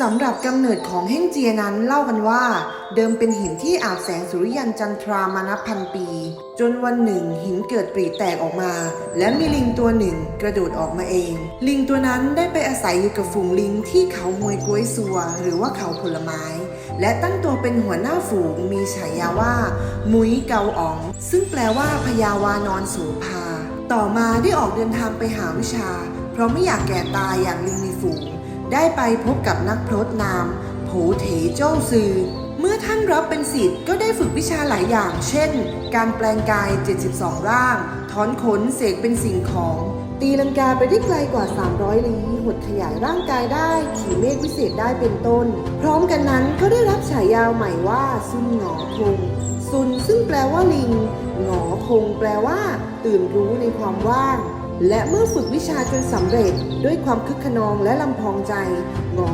สำหรับกำเนิดของเฮ่งเจียนั้นเล่ากันว่า เดิมเป็นหินที่อาบแสงสุริยันจันทรามานับพันปี จนวันหนึ่งหินเกิดปรีแตกออกมา และมีลิงตัวหนึ่งกระโดดออกมาเอง ลิงตัวนั้นได้ไปอาศัยอยู่กับฝูงลิงที่เขาหวยกล้วยซัว หรือว่าเขาผลไม้ และตั้งตัวเป็นหัวหน้าฝูงมีฉายาว่า มุ้ยเกาอ๋อง ซึ่งแปลว่าพญาวานอนโสภาต่อมาได้ออกเดินทางไปหาวิชา เพราะไม่อยากแก่ตายอย่างลิงในฝูง ได้ไปพบกับนักพรตนามโผเถเจ้าซือ เมื่อท่านรับเป็นศิษย์ก็ได้ฝึกวิชาหลายอย่าง เช่น การแปลงกาย 72 ร่าง ถอนขนเสกเป็นสิ่งของ ตีลังกาไปได้ไกลกว่า 300 ลี้หดขยายร่างกายได้ ขี่เมฆวิเศษได้เป็นต้น พร้อมกันนั้นก็ได้รับฉายาใหม่ว่าซุนหงอคงซุนซึ่งแปลว่าลิงหงอคงแปลว่า ตื่นรู้ในความว่าง และเมื่อฝึกวิชาจนสำเร็จด้วยความคึกขนองและลำพองใจงอ